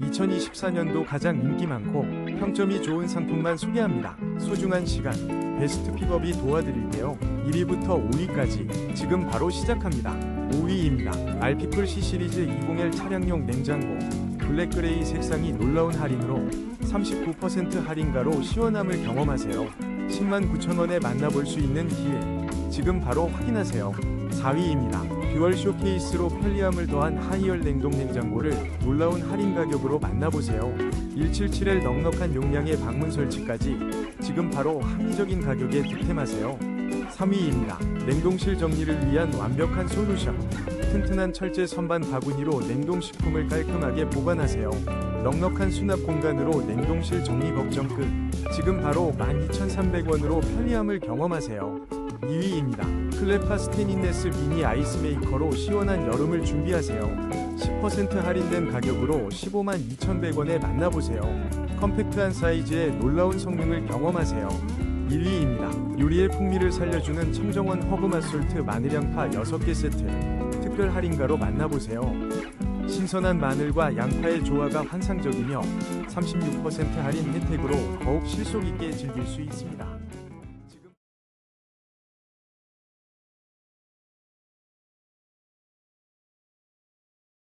2024년도 가장 인기 많고 평점이 좋은 상품만 소개합니다. 소중한 시간, 베스트 픽업이 도와드릴게요. 1위부터 5위까지 지금 바로 시작합니다. 5위입니다. 알피플 C 시리즈 201 차량용 냉장고. 블랙그레이 색상이 놀라운 할인으로 39% 할인가로 시원함을 경험하세요. 10만 9천 원에 만나볼 수 있는 기회. 지금 바로 확인하세요. 4위입니다. 듀얼 쇼케이스로 편리함을 더한 하이얼 냉동 냉장고를 놀라운 할인 가격으로 만나보세요. 177L 넉넉한 용량의 방문 설치까지 지금 바로 합리적인 가격에 득템하세요. 3위입니다. 냉동실 정리를 위한 완벽한 솔루션. 튼튼한 철제 선반 바구니로 냉동식품을 깔끔하게 보관하세요. 넉넉한 수납 공간으로 냉동실 정리 걱정 끝. 지금 바로 12,300원으로 편리함을 경험하세요. 2위입니다. 클레파 스테인리스 미니 아이스메이커로 시원한 여름을 준비하세요. 10% 할인된 가격으로 15만 2,100원에 만나보세요. 컴팩트한 사이즈에 놀라운 성능을 경험하세요. 1위입니다. 요리의 풍미를 살려주는 청정원 허브 맛솔트 마늘양파 6개 세트 특별 할인가로 만나보세요. 신선한 마늘과 양파의 조화가 환상적이며 36% 할인 혜택으로 더욱 실속 있게 즐길 수 있습니다.